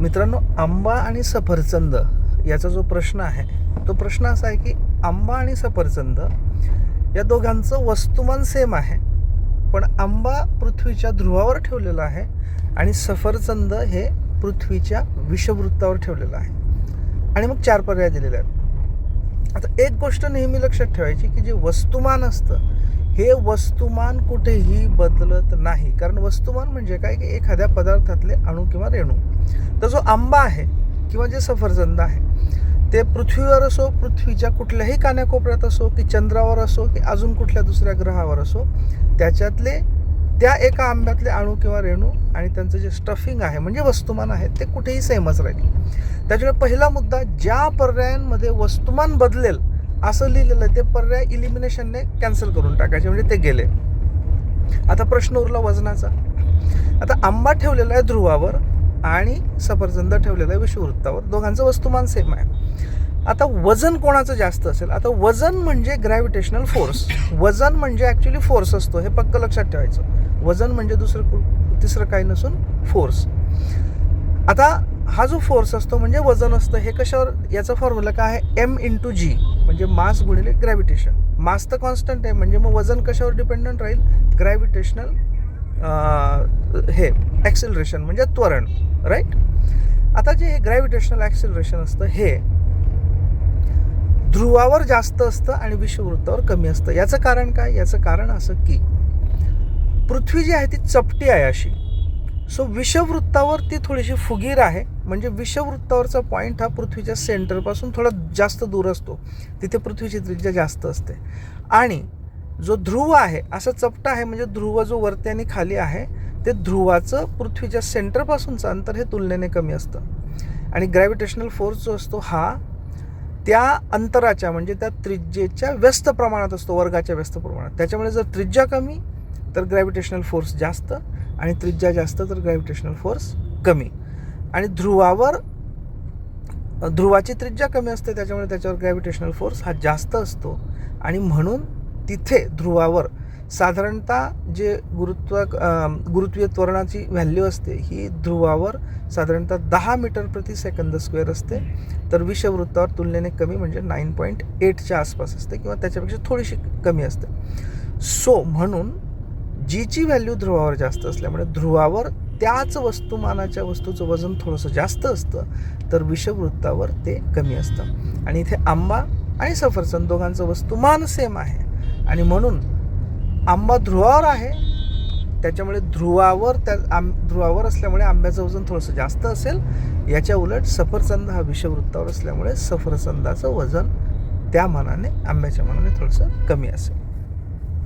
मित्रांनो आंबा आणि सफरचंद याचा जो प्रश्न आहे तो प्रश्न असा आहे की आंबा आणि सफरचंद या दोघांचं वस्तुमान सेम आहे पण आंबा पृथ्वीच्या ध्रुवावर ठेवलेला आहे आणि सफरचंद हे पृथ्वीच्या विषवृत्तावर ठेवलेलं आहे. आणि मग चार पर्याय दिलेले आहेत. आता एक गोष्ट नेहमी लक्षात ठेवायची की जे वस्तुमान असतं हे वस्तुमान कुठेही बदलत नाही. कारण वस्तुमान म्हणजे काय? की एखाद्या पदार्थातले अणू किंवा रेणू. तर जो आंबा आहे किंवा जे सफरचंद आहे ते पृथ्वीवर असो पृथ्वीच्या कुठल्याही कान्याकोपऱ्यात असो की चंद्रावर असो की अजून कुठल्या दुसऱ्या ग्रहावर असो त्याच्यातले त्या एका आंब्यातले अणू किंवा रेणू आणि त्यांचं जे स्टफिंग आहे म्हणजे वस्तुमान आहे ते कुठेही सेमच राहील. त्याच्यामुळे पहिला मुद्दा ज्या पर्यायांमध्ये वस्तुमान बदलेल असं लिहिलेलं आहे ते पर्याय इलिमिनेशनने कॅन्सल करून टाकायचे म्हणजे ते गेले. आता प्रश्न उरला वजनाचा. आता आंबा ठेवलेला आहे ध्रुवावर आणि सफरचंद ठेवलेला आहे विषुववृत्तावर. दोघांचं वस्तुमान सेम आहे. आता वजन कोणाचं जास्त असेल? आता वजन म्हणजे ग्रॅव्हिटेशनल फोर्स वजन म्हणजे ॲक्च्युली फोर्स असतो हे पक्क लक्षात ठेवायचं. वजन म्हणजे दुसरं कु- तिसरं काही नसून फोर्स आता हा जो फोर्स असतो म्हणजे वजन असतं हे कशावर याचा फॉर्म्युला काय आहे? एम इंटू जी म्हणजे मास गुणिले ग्रॅव्हिटेशन मास तर कॉन्स्टंट आहे म्हणजे मग वजन कशावर डिपेंडंट राहील? ग्रॅव्हिटेशनल हे ॲक्सिलरेशन म्हणजे त्वरण राईट आता जे हे ग्रॅव्हिटेशनल ॲक्सिलरेशन असतं हे ध्रुवावर जास्त असतं आणि विषुववृत्तावर कमी असतं. याचं कारण काय? याचं कारण असं की पृथ्वी जी आहे ती चपटी आहे अशी. सो विषववृत्तावर ती थोडीशी फुगीर आहे. म्हणजे विषववृत्तावरचा पॉईंट हा पृथ्वीच्या सेंटरपासून थोडा जास्त दूर असतो. तिथे पृथ्वीची त्रिज्या जास्त असते. आणि जो ध्रुव आहे असा चपटा आहे म्हणजे ध्रुव जो वरती आणि खाली आहे ते ध्रुवाचं पृथ्वीच्या सेंटरपासूनचं अंतर हे तुलनेने कमी असतं. आणि ग्रॅव्हिटेशनल फोर्स जो असतो हा त्या अंतराच्या म्हणजे त्या त्रिज्येच्या व्यस्त प्रमाणात असतो वर्गाच्या व्यस्त प्रमाणात. त्याच्यामुळे जर त्रिज्या कमी तर ग्रॅव्हिटेशनल फोर्स जास्त आणि त्रिज्या जास्त तर ग्रॅव्हिटेशनल फोर्स कमी. आणि ध्रुवावर ध्रुवाची त्रिज्या कमी असते त्याच्यामुळे त्याच्यावर ग्रॅव्हिटेशनल फोर्स हा जास्त असतो. आणि म्हणून तिथे ध्रुवावर साधारणतः जे गुरुत्व गुरुत्वीय त्वरणाची व्हॅल्यू असते ही ध्रुवावर साधारणतः दहा मीटर प्रति सेकंद स्क्वेअर असते. तर विषववृत्तावर तुलनेने कमी म्हणजे नाईन पॉईंट एटच्या आसपास असते किंवा त्याच्यापेक्षा थोडीशी कमी असते. सो म्हणून जीची व्हॅल्यू ध्रुवावर जास्त असल्यामुळे ध्रुवावर त्याच वस्तुमानाच्या वस्तूचं वजन थोडंसं जास्त असतं तर विषववृत्तावर ते कमी असतं. आणि इथे आंबा आणि सफरचंद दोघांचं वस्तुमान सेम आहे. आणि म्हणून आंबा ध्रुवावर आहे त्याच्यामुळे ध्रुवावर त्या आम ध्रुवावर असल्यामुळे आंब्याचं वजन थोडंसं जास्त असेल. याच्या उलट सफरचंद हा विषववृत्तावर असल्यामुळे सफरचंदाचं वजन त्या मानाने आंब्याच्या मानाने थोडंसं कमी असेल.